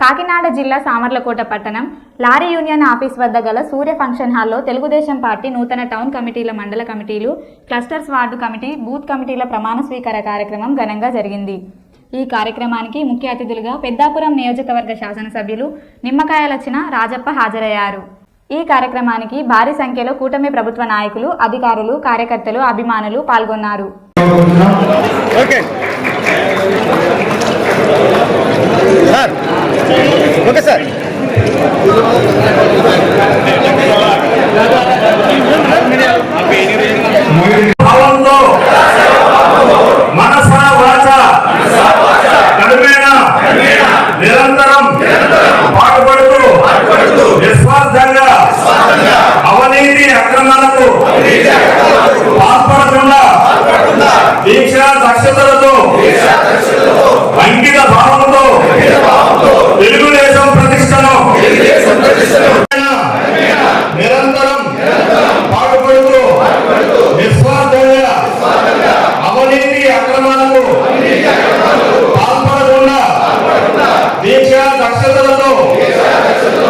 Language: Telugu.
కాకినాడ జిల్లా సామర్లకోట పట్టణం. లారీ యూనియన్ ఆఫీస్ వద్ద గల సూర్య ఫంక్షన్ హాల్లో తెలుగుదేశం పార్టీ నూతన టౌన్ కమిటీల మండల కమిటీలు క్లస్టర్స్ వార్డు కమిటీ బూత్ కమిటీల ప్రమాణ స్వీకార కార్యక్రమం ఘనంగా జరిగింది. ఈ కార్యక్రమానికి ముఖ్య అతిథులుగా పెద్దాపురం నియోజకవర్గ శాసనసభ్యులు నిమ్మకాయలచ్చిన రాజప్ప హాజరయ్యారు. ఈ కార్యక్రమానికి భారీ సంఖ్యలో కూటమి ప్రభుత్వ నాయకులు అధికారులు కార్యకర్తలు అభిమానులు పాల్గొన్నారు. ఓకే. ఓకే సార్ దీక్ష